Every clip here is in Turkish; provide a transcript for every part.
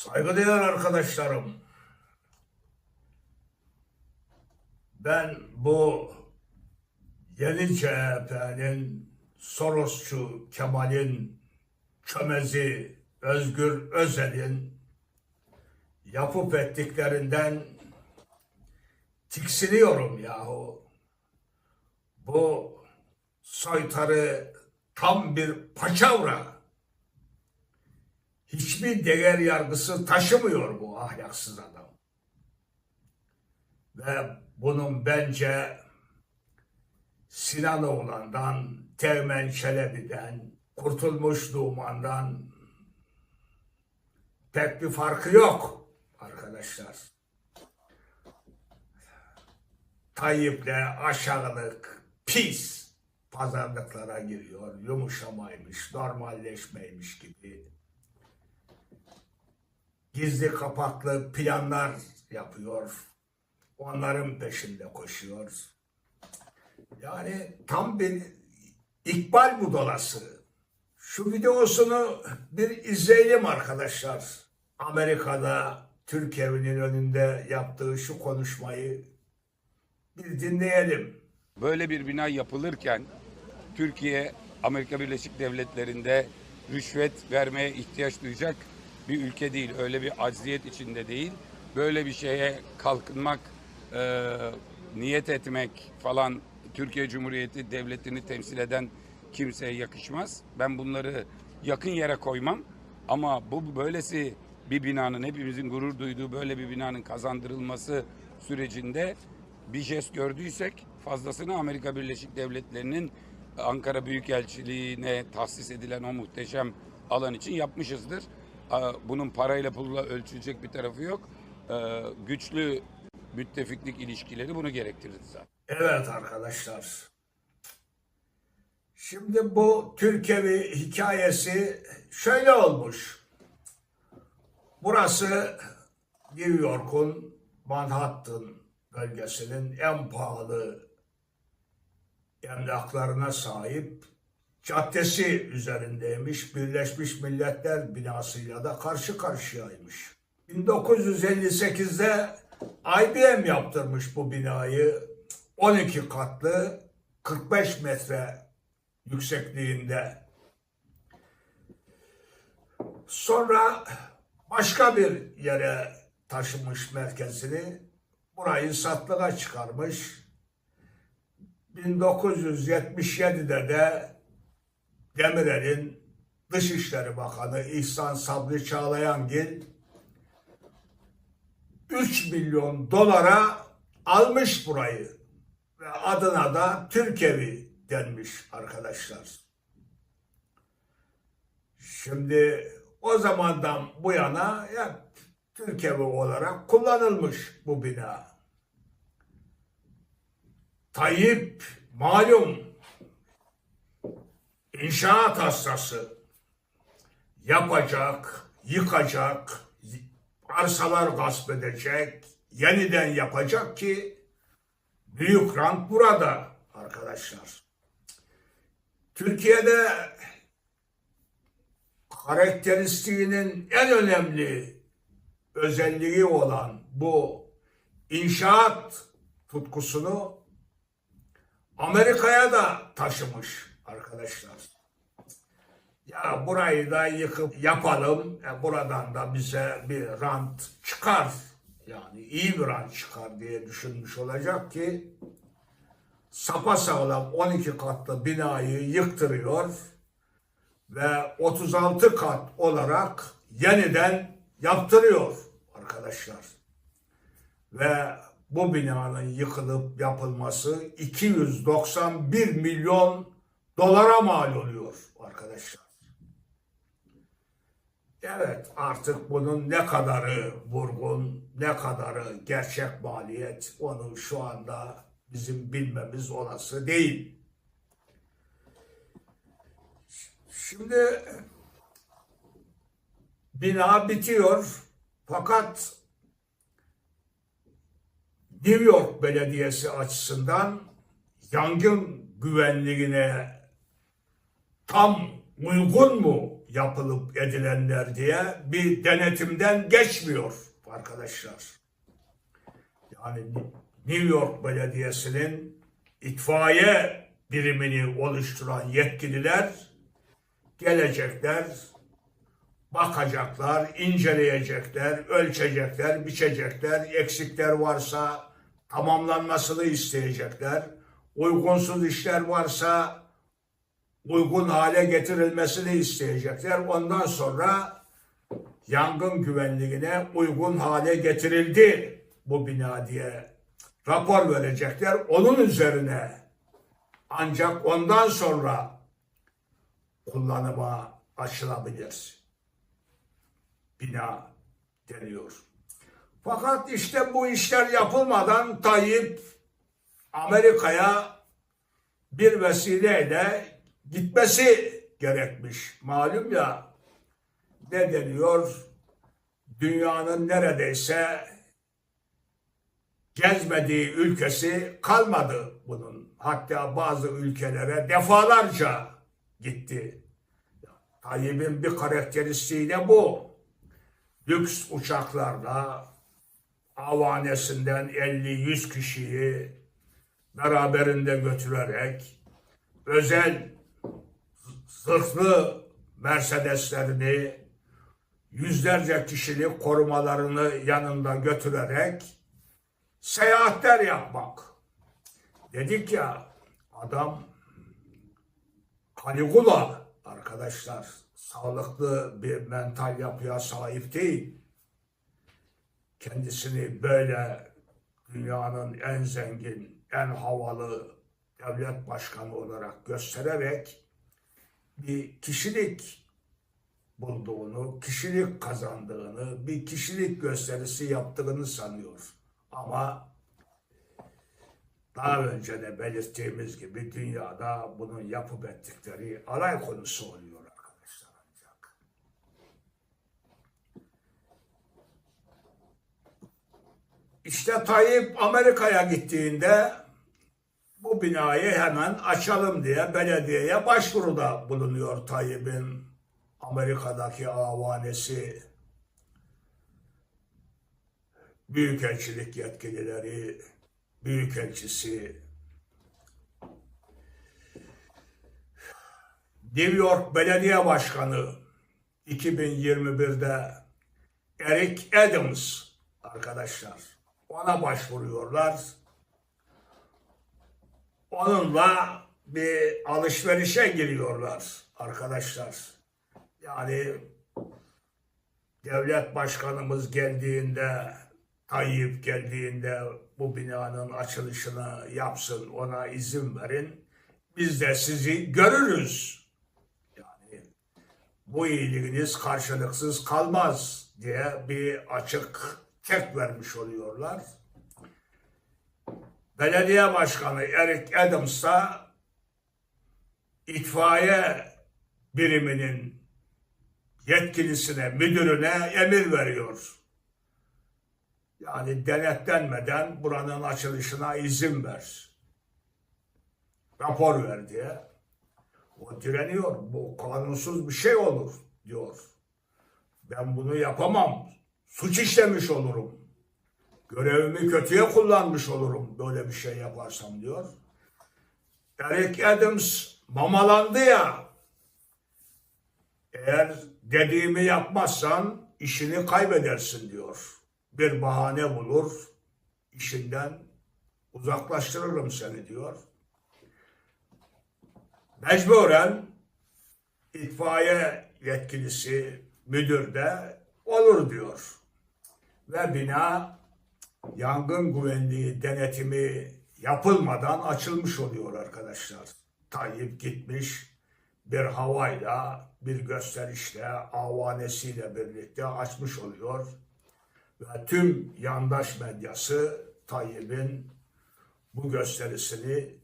Saygıdeğer arkadaşlarım, ben bu yeni CHP'nin Sorosçu Kemal'in çömezi Özgür Özel'in yapıp ettiklerinden tiksiniyorum yahu. Bu soytarı tam bir paçavra hiçbir değer yargısı taşımıyor bu ahlaksız adam. Ve bunun bence Sinan Oğlan'dan, Teğmen Çelebi'den, Kurtulmuş Numan'dan pek bir farkı yok arkadaşlar. Tayyip'le aşağılık, pis pazarlıklara giriyor. Yumuşamaymış, normalleşmeymiş gibi gizli kapaklı planlar yapıyor. Onların peşinde koşuyor. Yani tam bir ikbal budalası. Şu videosunu bir izleyelim arkadaşlar. Amerika'da Türk evinin önünde yaptığı şu konuşmayı bir dinleyelim. Böyle bir bina yapılırken Türkiye Amerika Birleşik Devletleri'nde rüşvet vermeye ihtiyaç duyacak bir ülke değil. Öyle bir acziyet içinde değil. Böyle bir şeye kalkınmak, e, niyet etmek falan Türkiye Cumhuriyeti Devleti'ni temsil eden kimseye yakışmaz. Ben bunları yakın yere koymam. Ama bu böylesi bir binanın hepimizin gurur duyduğu böyle bir binanın kazandırılması sürecinde bir jest gördüysek fazlasını Amerika Birleşik Devletleri'nin Ankara Büyükelçiliğine tahsis edilen o muhteşem alan için yapmışızdır. Bunun parayla pulla ölçülecek bir tarafı yok. Ee, Güçlü müttefiklik ilişkileri bunu gerektirir zaten. Evet arkadaşlar. Şimdi bu Türkiye hikayesi şöyle olmuş. Burası New York'un Manhattan bölgesinin en pahalı emlaklarına sahip caddesi üzerindeymiş. Birleşmiş Milletler binasıyla da karşı karşıyaymış. 1958'de IBM yaptırmış bu binayı. 12 katlı 45 metre yüksekliğinde. Sonra başka bir yere taşımış merkezini. Burayı satlığa çıkarmış. 1977'de de Demirel'in Dışişleri Bakanı İhsan Sabri Çağlayangil 3 milyon dolara almış burayı. Ve adına da Türkevi denmiş arkadaşlar. Şimdi o zamandan bu yana ya Türkevi olarak kullanılmış bu bina. Tayyip malum inşaat hastası yapacak, yıkacak, arsalar gasp edecek, yeniden yapacak ki büyük rant burada arkadaşlar. Türkiye'de karakteristiğinin en önemli özelliği olan bu inşaat tutkusunu Amerika'ya da taşımış arkadaşlar. Ya burayı da yıkıp yapalım. E buradan da bize bir rant çıkar. Yani iyi bir rant çıkar diye düşünmüş olacak ki sapasağlam 12 katlı binayı yıktırıyor ve 36 kat olarak yeniden yaptırıyor arkadaşlar. Ve bu binanın yıkılıp yapılması 291 milyon dolara mal oluyor arkadaşlar. Evet artık bunun ne kadarı vurgun, ne kadarı gerçek maliyet onu şu anda bizim bilmemiz olası değil. Şimdi bina bitiyor fakat New York Belediyesi açısından yangın güvenliğine tam uygun mu yapılıp edilenler diye bir denetimden geçmiyor arkadaşlar. Yani New York Belediyesi'nin itfaiye birimini oluşturan yetkililer gelecekler, bakacaklar, inceleyecekler, ölçecekler, biçecekler, eksikler varsa tamamlanmasını isteyecekler, uygunsuz işler varsa uygun hale getirilmesini isteyecekler. Ondan sonra yangın güvenliğine uygun hale getirildi bu bina diye rapor verecekler. Onun üzerine ancak ondan sonra kullanıma açılabilir. Bina deniyor. Fakat işte bu işler yapılmadan Tayyip Amerika'ya bir vesileyle gitmesi gerekmiş. Malum ya ne deniyor? Dünyanın neredeyse gezmediği ülkesi kalmadı bunun. Hatta bazı ülkelere defalarca gitti. Tayyip'in bir karakteristiği de bu. Lüks uçaklarla avanesinden 50-100 kişiyi beraberinde götürerek özel zırhlı Mercedeslerini yüzlerce kişilik korumalarını yanında götürerek seyahatler yapmak. Dedik ya adam Caligula arkadaşlar sağlıklı bir mental yapıya sahip değil. Kendisini böyle dünyanın en zengin, en havalı devlet başkanı olarak göstererek bir kişilik bulduğunu, kişilik kazandığını, bir kişilik gösterisi yaptığını sanıyor. Ama daha önce de belirttiğimiz gibi dünyada bunun yapıp ettikleri alay konusu oluyor arkadaşlar ancak. İşte Tayyip Amerika'ya gittiğinde bu binayı hemen açalım diye belediyeye başvuruda bulunuyor Tayyip'in Amerika'daki avanesi, büyükelçilik yetkilileri, büyükelçisi, New York Belediye Başkanı 2021'de Eric Adams. Arkadaşlar ona başvuruyorlar. Onunla bir alışverişe giriyorlar arkadaşlar. Yani devlet başkanımız geldiğinde, Tayyip geldiğinde bu binanın açılışını yapsın, ona izin verin. Biz de sizi görürüz. Yani bu iyiliğiniz karşılıksız kalmaz diye bir açık çek vermiş oluyorlar. Belediye Başkanı Eric Adams da itfaiye biriminin yetkilisine, müdürüne emir veriyor. Yani denetlenmeden buranın açılışına izin ver. Rapor ver diye. O direniyor. Bu kanunsuz bir şey olur diyor. Ben bunu yapamam. Suç işlemiş olurum. Görevimi kötüye kullanmış olurum böyle bir şey yaparsam diyor. Eric Adams mamalandı ya. Eğer dediğimi yapmazsan işini kaybedersin diyor. Bir bahane bulur, işinden uzaklaştırırım seni diyor. Mecburen itfaiye yetkilisi, müdür de olur diyor. Ve bina yangın güvenliği denetimi yapılmadan açılmış oluyor arkadaşlar. Tayyip gitmiş bir havayla, bir gösterişle, avanesiyle birlikte açmış oluyor. Ve tüm yandaş medyası Tayyip'in bu gösterisini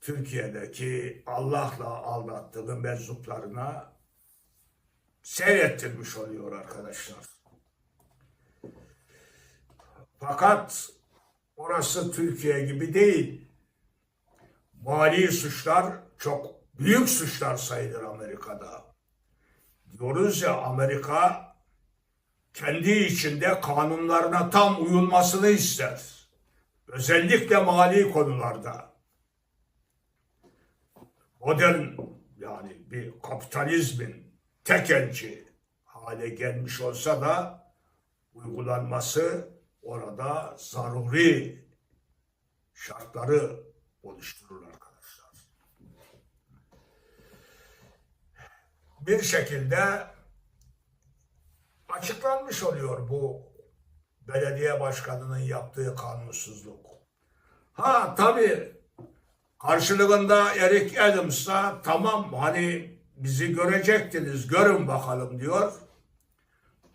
Türkiye'deki Allah'la aldattığı meczuplarına seyrettirmiş oluyor arkadaşlar. Fakat orası Türkiye gibi değil. Mali suçlar çok büyük suçlar sayılır Amerika'da. diyoruz ya Amerika kendi içinde kanunlarına tam uyulmasını ister. Özellikle mali konularda. Modern yani bir kapitalizmin tekelci hale gelmiş olsa da uygulanması orada zaruri şartları oluşturur arkadaşlar. Bir şekilde açıklanmış oluyor bu belediye başkanının yaptığı kanunsuzluk. Ha tabii karşılığında Eric Adams'a tamam hani bizi görecektiniz görün bakalım diyor.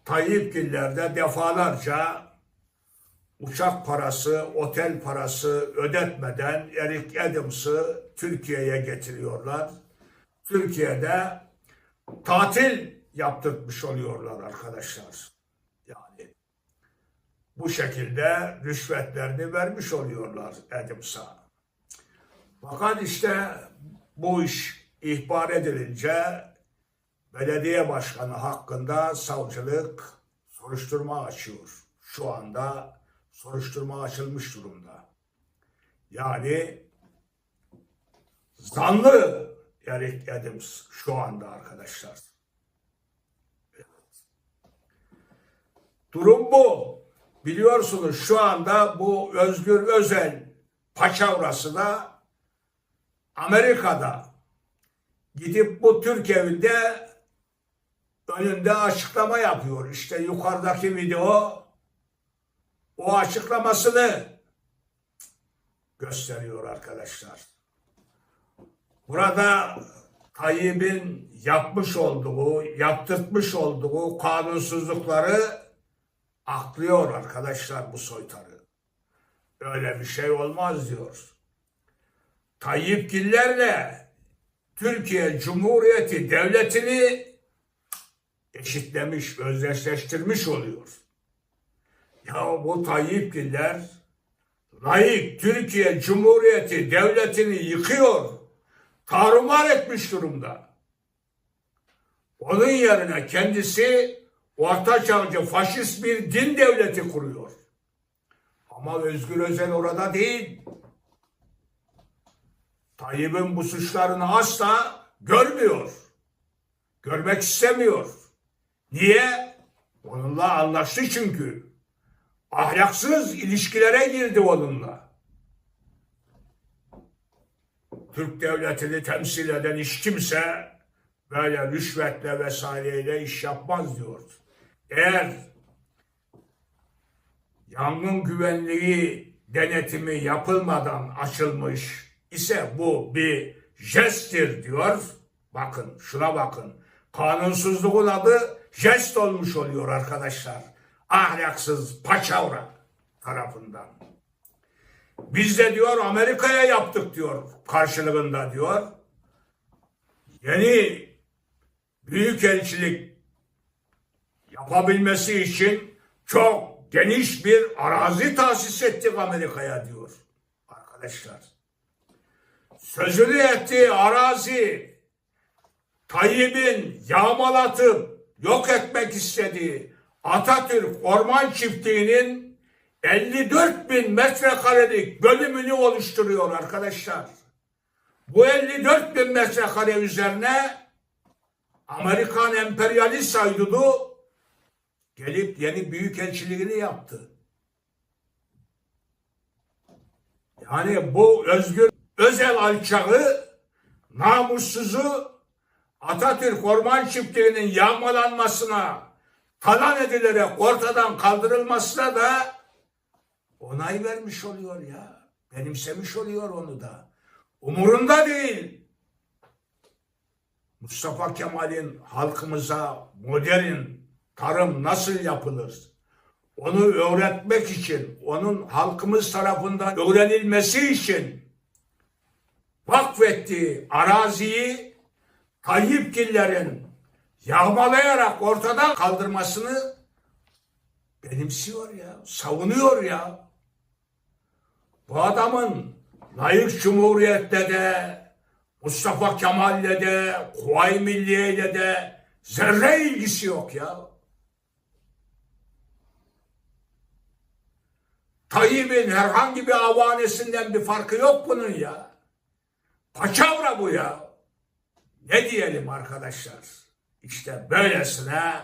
Tayyip Giller'de defalarca uçak parası, otel parası ödetmeden Eric Adams'ı Türkiye'ye getiriyorlar. Türkiye'de tatil yaptırmış oluyorlar arkadaşlar. Yani bu şekilde rüşvetlerini vermiş oluyorlar Adams'a. Fakat işte bu iş ihbar edilince belediye başkanı hakkında savcılık soruşturma açıyor. Şu anda soruşturma açılmış durumda. Yani zanlı Eric Adams şu anda arkadaşlar. Durum bu. Biliyorsunuz şu anda bu Özgür Özel paçavrası da Amerika'da gidip bu Türk evinde önünde açıklama yapıyor. İşte yukarıdaki video o açıklamasını gösteriyor arkadaşlar. Burada Tayyip'in yapmış olduğu, yaptırtmış olduğu kanunsuzlukları aklıyor arkadaşlar bu soytarı. Öyle bir şey olmaz diyor. Tayyip Giller'le Türkiye Cumhuriyeti Devleti'ni eşitlemiş, özdeşleştirmiş oluyor. Ya bu Tayyip Giller layık Türkiye Cumhuriyeti Devleti'ni yıkıyor, tarumar etmiş durumda. Onun yerine kendisi orta çağcı faşist bir din devleti kuruyor. Ama Özgür Özel orada değil. Tayyip'in bu suçlarını asla görmüyor. Görmek istemiyor. Niye? Onunla anlaştı çünkü. Ahlaksız ilişkilere girdi onunla. Türk devletini temsil eden hiç kimse böyle rüşvetle vesaireyle iş yapmaz diyor. Eğer yangın güvenliği denetimi yapılmadan açılmış ise bu bir jesttir diyor. Bakın şuna bakın. Kanunsuzluğun adı jest olmuş oluyor arkadaşlar. Ahlaksız paçavra tarafından. Biz de diyor Amerika'ya yaptık diyor karşılığında diyor. Yeni büyükelçilik yapabilmesi için çok geniş bir arazi tahsis ettik Amerika'ya diyor arkadaşlar. Sözünü ettiği arazi Tayyip'in yağmalatıp yok etmek istediği Atatürk Orman Çiftliği'nin 54 bin metrekarelik bölümünü oluşturuyor arkadaşlar. Bu 54 bin metrekare üzerine Amerikan emperyalist saydudu gelip yeni büyükelçiliğini yaptı. Yani bu özgür özel alçağı namussuzu Atatürk Orman Çiftliği'nin yağmalanmasına talan edilerek ortadan kaldırılmasına da onay vermiş oluyor ya. Benimsemiş oluyor onu da. Umurunda değil. Mustafa Kemal'in halkımıza modern tarım nasıl yapılır? Onu öğretmek için, onun halkımız tarafından öğrenilmesi için vakfettiği araziyi Tayyipgillerin yağmalayarak ortadan kaldırmasını benimsiyor ya, savunuyor ya. Bu adamın layık cumhuriyette de, Mustafa Kemal'le de, Kuvayi Milliye'yle de Zerre ilgisi yok ya. Tayyip'in herhangi bir avanesinden bir farkı yok bunun ya. Paçavra bu ya. Ne diyelim arkadaşlar? İşte böylesine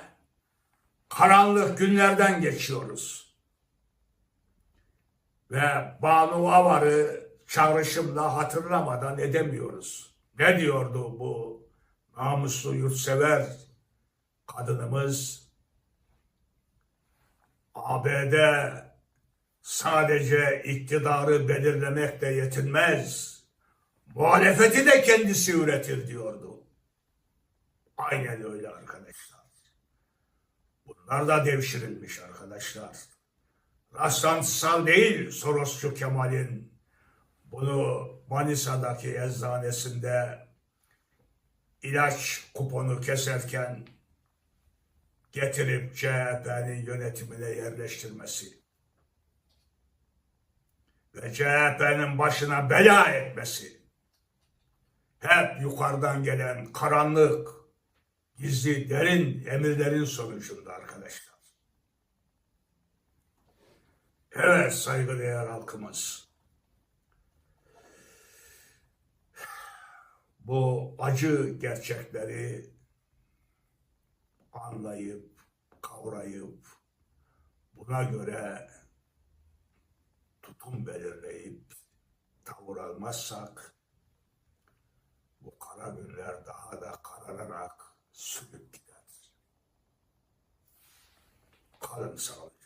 karanlık günlerden geçiyoruz. Ve Banu Avar'ı çağrışımla hatırlamadan edemiyoruz. Ne diyordu bu namuslu yurtsever kadınımız? ABD sadece iktidarı belirlemekle yetinmez. Muhalefeti de kendisi üretir diyordu. Aynen öyle arkadaşlar. Bunlar da devşirilmiş arkadaşlar. Rastlantısal değil Sorosçu Kemal'in bunu Manisa'daki eczanesinde ilaç kuponu keserken getirip CHP'nin yönetimine yerleştirmesi ve CHP'nin başına bela etmesi hep yukarıdan gelen karanlık, gizli, derin emirlerin sonucunda arkadaşlar. Evet saygıdeğer halkımız. Bu acı gerçekleri anlayıp, kavrayıp, buna göre tutum belirleyip tavır almazsak bu kara günler daha da karararak sürüp gider. Kalın sağlıcakla.